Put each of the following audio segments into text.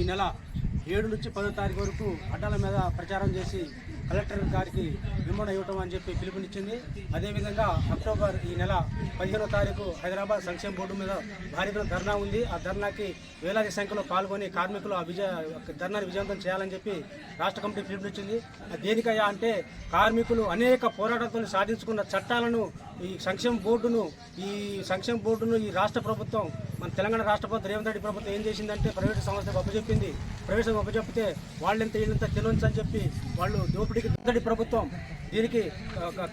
ఈ నెల ఏడు నుంచి పదో తారీఖు వరకు అడ్డాల మీద ప్రచారం చేసి కలెక్టర్ గారికి విమోడ ఇవ్వటం అని చెప్పి పిలుపునిచ్చింది. అదేవిధంగా అక్టోబర్ ఈ నెల పదిహేనో తారీఖు హైదరాబాద్ సంక్షేమ బోర్డు మీద భారీగా ధర్నా ఉంది. ఆ ధర్నాకి వేలాది సంఖ్యలో పాల్గొని కార్మికులు ఆ విజయ ధర్నాని విజయవంతం చేయాలని చెప్పి రాష్ట్ర కమిటీ పిలుపునిచ్చింది. దేనికయ్యా అంటే కార్మికులు అనేక పోరాటాలతో సాధించుకున్న చట్టాలను ఈ సంక్షేమ బోర్డును ఈ సంక్షేమ బోర్డును ఈ రాష్ట్ర ప్రభుత్వం మన తెలంగాణ రాష్ట్ర ప్రభుత్వం రేవంత్ రెడ్డి ప్రభుత్వం ఏం చేసిందంటే ప్రైవేట్ సంస్థకు అప్పచెప్పింది ప్రైవేట్ సంస్థ అప్పచెప్పితే వాళ్ళెంత వీళ్ళంత తెలియచ్చు అని చెప్పి వాళ్ళు దోపిడీకి దుద్దడి ప్రభుత్వం దీనికి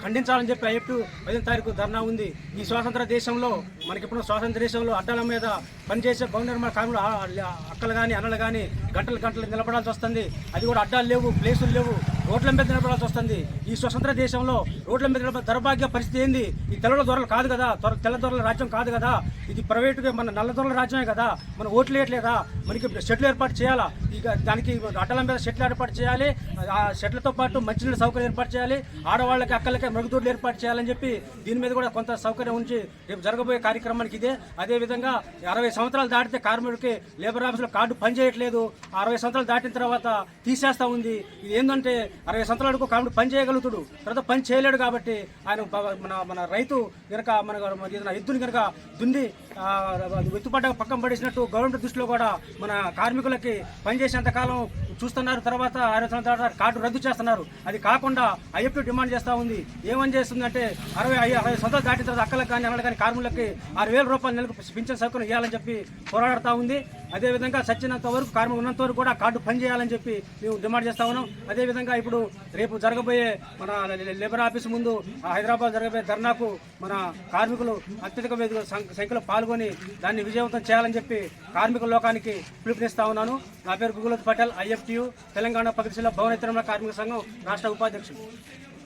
ఖండించాలని చెప్పి ఐఎఫ్టు పదిహేను తారీఖు ధర్నా ఉంది. ఈ స్వాతంత్ర దేశంలో మనకిప్పుడు స్వాతంత్ర దేశంలో అడ్డాల మీద పనిచేసే భవన నిర్మాణ కార్మికులు అక్కలు కానీ అన్నలు కానీ గంటలు గంటలు నిలబడాల్సి వస్తుంది. అది కూడా అడ్డాలు లేవు ప్లేసులు లేవు. రోడ్ల మీద నిలబడాల్సి వస్తుంది. ఈ స్వతంత్ర దేశంలో రోడ్ల మీద నిలబడ దౌర్భాగ్య పరిస్థితి ఏంది? ఈ తెల్ల దొరలు కాదు కదా? దొర- తెల్ల దొరల రాజ్యం కాదు కదా? ఇది ప్రైవేటుగా మన నల్ల దొరల రాజ్యమే కదా? మన ఓట్లు వేయట్లేదా? మనకి షెట్లు ఏర్పాటు చేయాలా? ఇక దానికి అడ్డల మీద షెట్లు ఏర్పాటు చేయాలి. ఆ షెట్లతో పాటు మంచినీళ్ళ సౌకర్యం ఏర్పాటు చేయాలి. ఆడవాళ్ళకి అక్కలకి మరుగుదొడ్లు ఏర్పాటు చేయాలని చెప్పి దీని మీద కూడా కొంత సౌకర్యం ఉంచి రేపు జరగబోయే కార్యక్రమానికి ఇదే. అదేవిధంగా అరవై సంవత్సరాలు దాటితే కార్మికుడికి లేబర్ ఆఫీస్లో కార్డు పనిచేయట్లేదు. అరవై సంవత్సరాలు దాటిన తర్వాత తీసేస్తా ఉంది. ఇది ఏంటంటే అరవై సంవత్సరాలకు కాబట్టి పని చేయగలుగుతాడు. తర్వాత పని చేయలేడు కాబట్టి ఆయన మన మన రైతు కనుక మన ఏదైనా ఎద్దుని కనుక దుంది ఎత్తుపడ్డ పక్కన పడేసినట్టు గవర్నమెంట్ దృష్టిలో కూడా మన కార్మికులకి పనిచేసేంత కాలం చూస్తున్నారు తర్వాత ఆరు సంవత్సరాల తర్వాత కార్డు రద్దు చేస్తున్నారు. అది కాకుండా ఐఎఫ్టీ డిమాండ్ చేస్తూ ఉంది. ఏమని చేస్తుందంటే అరవై ఐ- అరవై సంవత్సరాలు దాటిన తర్వాత అక్కలకు కానీ అన్నలు కానీ కార్మికులకి ఆరు వేల రూపాయలు నెలకు పింఛన్ సౌకర్యం ఇవ్వాలని చెప్పి పోరాడుతూ ఉంది. అదేవిధంగా సచ్చినంత వరకు కార్మికులు ఉన్నంత వరకు కూడా కార్డు పని చేయాలని చెప్పి మేము డిమాండ్ చేస్తా ఉన్నాం. అదేవిధంగా ఇప్పుడు రేపు జరగబోయే మన లేబర్ ఆఫీస్ ముందు ఆ హైదరాబాద్ జరగబోయే ధర్నాకు మన కార్మికులు అత్యధిక వేదిక సం- సంఖ్యలో పాల్గొని దాన్ని విజయవంతం చేయాలని చెప్పి కార్మిక లోకానికి పిలుపునిస్తా ఉన్నాను. నా పేరు గుగులత్ పటేల్ ఐఎఫ్టియు తెలంగాణ ప్రగతిశీల భవన కార్మిక సంఘం రాష్ట్ర ఉపాధ్యక్షుడు